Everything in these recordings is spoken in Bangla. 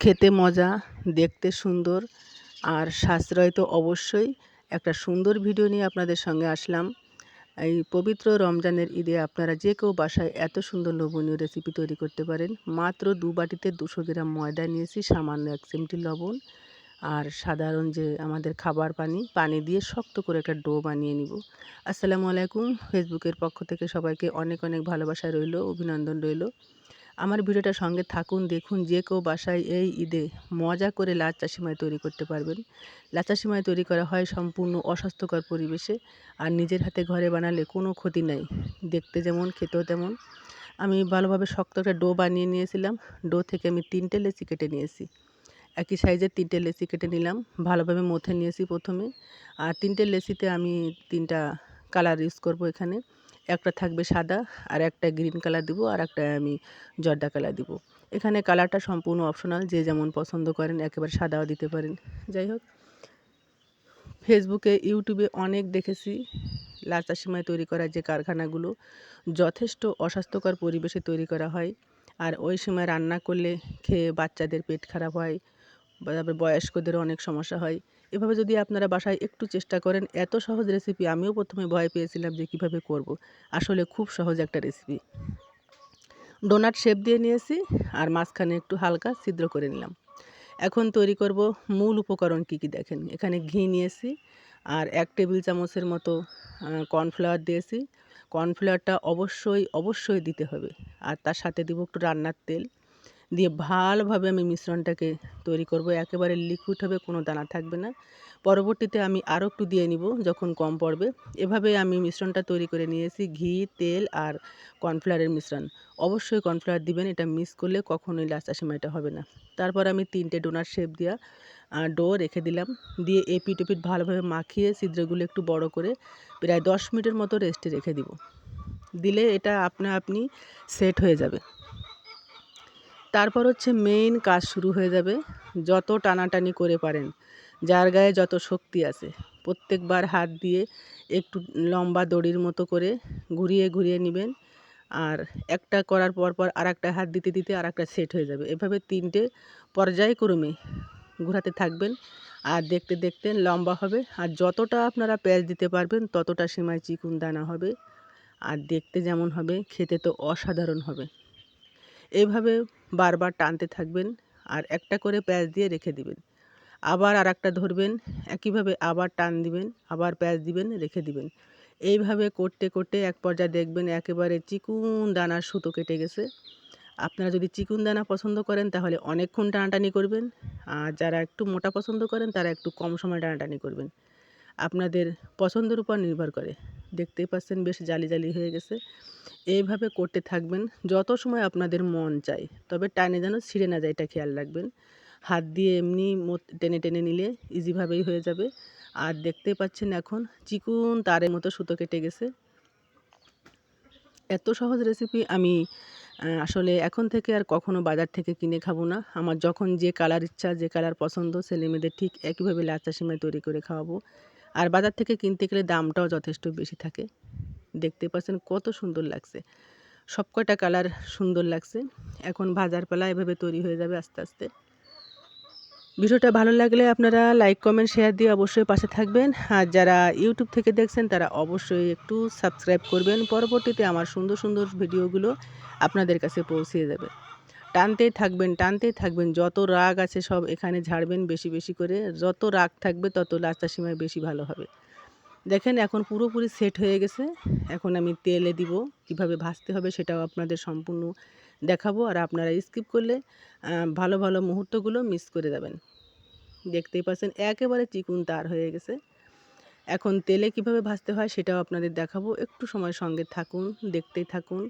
খেতে মজা, দেখতে সুন্দর আর সাশ্রয় তো অবশ্যই। একটা সুন্দর ভিডিও নিয়ে আপনাদের সঙ্গে আসলাম। এই পবিত্র রমজানের ঈদে আপনারা যে কেউ বাসায় এত সুন্দর লোভনীয় রেসিপি তৈরি করতে পারেন। মাত্র দু বাটিতে দুশো গ্রাম ময়দা নিয়েছি, সামান্য এক চিমটি লবণ আর সাধারণ যে আমাদের খাবার পানি পানি দিয়ে শক্ত করে একটা ডো বানিয়ে নিব। আসসালামু আলাইকুম। ফেসবুকের পক্ষ থেকে সবাইকে অনেক অনেক ভালোবাসা রইল, অভিনন্দন রইল। আমার ভিডিওটা সঙ্গে থাকুন, দেখুন, যে কেউ বাসায় এই ঈদে মজা করে লাচ্চা সিমাই তৈরি করতে পারবেন। লাচ্চা সিমাই তৈরি করা হয় সম্পূর্ণ অস্বাস্থ্যকর পরিবেশে, আর নিজের হাতে ঘরে বানালে কোনো ক্ষতি নাই। দেখতে যেমন, খেতেও তেমন। আমি ভালোভাবে শক্ত একটা ডো বানিয়ে নিয়েছিলাম। ডো থেকে আমি তিনটে লেচি কেটে নিয়েছি। একই সাইজের তিনটে লেচি কেটে নিলাম। ভালোভাবে মথে নিয়েছি প্রথমে। আর তিনটে লেচিতে আমি তিনটা কালার ইউজ করব এখানে। একটা থাকবে সাদা, আর একটা গ্রিন কালার দিব, আর একটা আমি জর্দা কালার দিব। এখানে কালারটা সম্পূর্ণ অপশনাল যে যেমন পছন্দ করেন একেবারে সাদাও দিতে পারেন। যাই হোক, ফেসবুকে, ইউটিউবে অনেক দেখেছি লাচা সিমাই তৈরি করার যে কারখানাগুলো, যথেষ্ট অস্বাস্থ্যকর পরিবেশে তৈরি করা হয়। আর ওই সময় রান্না করলে খেয়ে বাচ্চাদের পেট খারাপ হয় তারপরে বয়স্কদেরও অনেক সমস্যা হয়। এভাবে যদি আপনারা বাসায় একটু চেষ্টা করেন, এত সহজ রেসিপি আমিও প্রথমে ভয় পেয়েছিলাম যে কীভাবে করব। আসলে খুব সহজ একটা রেসিপি ডোনাট শেপ দিয়ে নিয়েছি আর মাঝখানে একটু হালকা ছিদ্র করে নিলাম। এখন তৈরি করব মূল উপকরণ কি কি দেখেন? এখানে ঘি নিয়েছি আর এক টেবিল চামচের মতো কর্নফ্লাওয়ার দিয়েছি। কর্নফ্লাওয়ারটা অবশ্যই অবশ্যই দিতে হবে। আর তার সাথে দিব একটু রান্নার তেল। দিয়ে ভালোভাবে আমি মিশ্রণটাকে তৈরি করব। একেবারে লিকুইড হবে কোনো দানা থাকবে না। পরবর্তীতে আমি আরও একটু দিয়ে নিব যখন কম পড়বে। এভাবে আমি মিশ্রণটা তৈরি করে নিয়েছি ঘি, তেল আর কর্নফ্লাওয়ারের মিশ্রণ। অবশ্যই কর্নফ্লাওয়ার দিবেন, এটা মিক্স করলে কখনোই লাস্টা সময়টা হবে না। তারপর আমি তিনটে ডোনার শেপ দিয়া ডো রেখে দিলাম। দিয়ে এপিট ওপিট ভালোভাবে মাখিয়ে ছিদ্রগুলো একটু বড় করে প্রায় দশ মিনিটের মতো রেস্টে রেখে দিব। দিলে এটা আপনা আপনি সেট হয়ে যাবে। তারপর হচ্ছে মেইন কাজ শুরু হয়ে যাবে যত টানাটানি করে পারেন। যার গায়ে যত শক্তি আছে, প্রত্যেকবার হাত দিয়ে একটু লম্বা দড়ির মতো করে ঘুরিয়ে ঘুরিয়ে নেবেন আর একটা করার পর পর আর একটা হাত দিতে দিতে আর একটা সেট হয়ে যাবে। এভাবে তিনটে পর্যায়ক্রমে ঘোরাতে থাকবেন আর দেখতে দেখতে লম্বা হবে আর যতটা আপনারা প্যাঁচ দিতে পারবেন ততটা সীমাই চিকুন দানা হবে আর দেখতে যেমন হবে, খেতে তো অসাধারণ হবে। এইভাবে বারবার টানতে থাকবেন আর একটা করে প্যাঁচ দিয়ে রেখে দিবেন। আবার আর একটা ধরবেন, একইভাবে আবার টান দিবেন, আবার প্যাঁচ দিবেন, রেখে দিবেন। এইভাবে করতে করতে এক পর্যায়ে দেখবেন একেবারে চিকুন দানার সুতো কেটে গেছে। আপনারা যদি চিকুন দানা পছন্দ করেন তাহলে অনেকক্ষণ টানাটানি করবেন, আর যারা একটু মোটা পছন্দ করেন তারা একটু কম সময় টানাটানি করবেন। আপনাদের পছন্দের উপর নির্ভর করে। দেখতেই পাচ্ছেন বেশ জালি জালি হয়ে গেছে। এইভাবে করতে থাকবেন যত সময় আপনাদের মন চায়, তবে টানে যেন ছিঁড়ে না যায়, এটা খেয়াল রাখবেন। হাত দিয়ে এমনি টেনে টেনে নিলে ইজিভাবেই হয়ে যাবে। আর দেখতে পাচ্ছেন এখন চিকুন তারের মতো সুতো কেটে গেছে। এত সহজ রেসিপি আমি আসলে এখন থেকে আর কখনো বাজার থেকে কিনে খাব না। আমার যখন যে কালার ইচ্ছা, যে কালার পছন্দ ছেলে মেয়েদের ঠিক একইভাবে লাচা সিমাই তৈরি করে খাওয়াবো। আর বাজার থেকে কিনতে গেলে দামটাও যথেষ্ট বেশি থাকে। দেখতে পাচ্ছেন কত সুন্দর লাগছে। সব কয়টা কালার সুন্দর লাগছে। এখন ভাজার পালা এভাবে তৈরি হয়ে যাবে আস্তে আস্তে। ভিডিওটা ভালো লাগলে আপনারা লাইক, কমেন্ট, শেয়ার দিয়ে অবশ্যই পাশে থাকবেন। আর যারা ইউটিউব থেকে দেখছেন, তারা অবশ্যই একটু সাবস্ক্রাইব করবেন। পরবর্তীতে আমার সুন্দর সুন্দর ভিডিওগুলো আপনাদের কাছে পৌঁছে যাবে। টানতেই থাকবেন টানতেই থাকবেন। যত রাগ আছে সব এখানে ঝাড়বেন বেশি বেশি করে। যত রাগ থাকবে তত লাস্টার সীমায় বেশি ভালো হবে। দেখেন এখন পুরোপুরি সেট হয়ে গেছে। এখন আমি তেলে দিব। কীভাবে ভাজতে হবে সেটাও আপনাদের সম্পূর্ণ দেখাবো। আর আপনারা স্কিপ করলে ভালো ভালো মুহূর্তগুলো মিস করে যাবেন। দেখতেই পাচ্ছেন একেবারে চিকুন তার হয়ে গেছে। এখন তেলে কীভাবে ভাজতে হয় সেটাও আপনাদের দেখাবো। একটু সময় সঙ্গে থাকুন, দেখতেই থাকুন।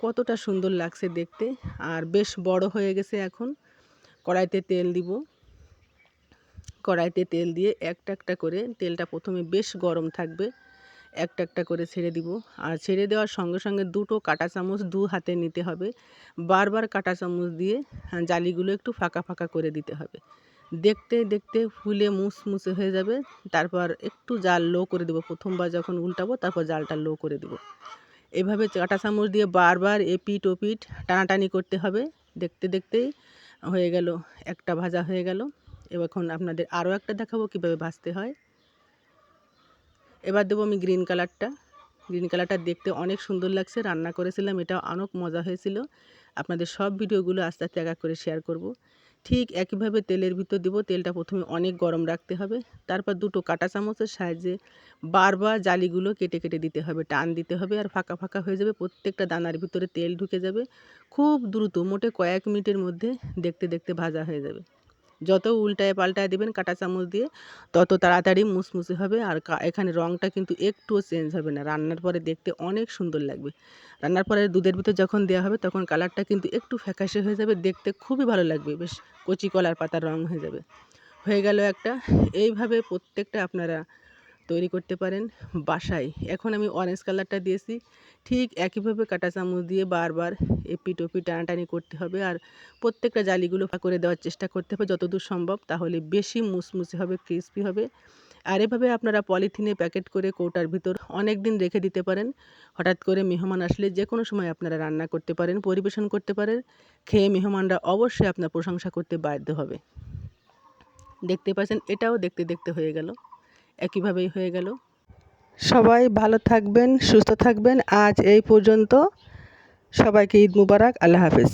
কতটা সুন্দর লাগছে দেখতে। আর বেশ বড় হয়ে গেছে এখন। কড়াইতে তেল দিব। কড়াইতে তেল দিয়ে একটা একটা করে তেলটা প্রথমে বেশ গরম থাকবে। একটা একটা করে ছেড়ে দিব। আর ছেড়ে দেওয়ার সঙ্গে সঙ্গে দুটো কাঁটা চামচ দু হাতে নিতে হবে। বারবার কাঁটা চামচ দিয়ে জালিগুলো একটু ফাঁকা ফাঁকা করে দিতে হবে। দেখতে দেখতে ফুলে মুসমুসে হয়ে যাবে। তারপর একটু জাল লো করে দেবো। প্রথমবার যখন উল্টাবো, তারপর জালটা লো করে দেবো। এভাবে কাঁটা চামচ দিয়ে বারবার এপিট ওপিট টানাটানি করতে হবে। দেখতে দেখতেই হয়ে গেল, একটা ভাজা হয়ে গেল। এখন আপনাদের আরও একটা দেখাবো কীভাবে ভাজতে হয়। এবার দেবো আমি গ্রিন কালারটা। গ্রিন কালারটা দেখতে অনেক সুন্দর লাগছে, রান্না করেছিলাম এটা অনেক মজা হয়েছিল। আপনাদের সব ভিডিওগুলো আস্তে আস্তে এক করে শেয়ার করব। ঠিক একইভাবে তেলের ভিতর দেব। তেলটা প্রথমে অনেক গরম রাখতে হবে। তারপর দুটো কাঁটা চামচের সাহায্যে বারবার জালিগুলো কেটে কেটে দিতে হবে। টান দিতে হবে আর ফাঁকা ফাঁকা হয়ে যাবে। প্রত্যেকটা দানার ভিতরে তেল ঢুকে যাবে। খুব দ্রুত, মোটে কয়েক মিনিটের মধ্যে দেখতে দেখতে ভাজা হয়ে যাবে। যত উল্টায় পাল্টায় দেবেন কাঁটা চামচ দিয়ে, তত তাড়াতাড়ি মুসমুসে হবে। আর এখানে রঙটা কিন্তু একটুও চেঞ্জ হবে না। রান্নার পরে দেখতে অনেক সুন্দর লাগবে। রান্নার পরে দুধের ভিতর যখন দেওয়া হবে, তখন কালারটা কিন্তু একটু ফ্যাকাশে হয়ে যাবে। দেখতে খুবই ভালো লাগবে। বেশ কচি কলার পাতার রঙ হয়ে যাবে। হয়ে গেল একটা। এইভাবে প্রত্যেকটা আপনারা তৈরি করতে পারেন বাসায়। এখন আমি অরেঞ্জ কালারটা দিয়েছি। ঠিক একইভাবে কাঁটা চামচ দিয়ে বারবার এপি টপি টানাটানি করতে হবে আর প্রত্যেকটা জালিগুলো করে দেওয়ার চেষ্টা করতে হবে যতদূর সম্ভব, তাহলে বেশি মুসমুসে হবে ক্রিস্পি হবে। আর এভাবে আপনারা পলিথিনে প্যাকেট করে কৌটার ভিতর অনেক দিন রেখে দিতে পারেন। হঠাৎ করে মেহমান আসলে যে কোনো সময় আপনারা রান্না করতে পারেন, পরিবেশন করতে পারেন। খেয়ে মেহমানরা অবশ্যই আপনার প্রশংসা করতে বাধ্য হবে। দেখতে পাচ্ছেন, এটাও দেখতে দেখতে হয়ে গেল। একইভাবেই হয়ে গেল। সবাই ভালো থাকবেন, সুস্থ থাকবেন। আজ এই পর্যন্ত সবাইকে ঈদ মুবারক, আল্লাহ হাফেজ।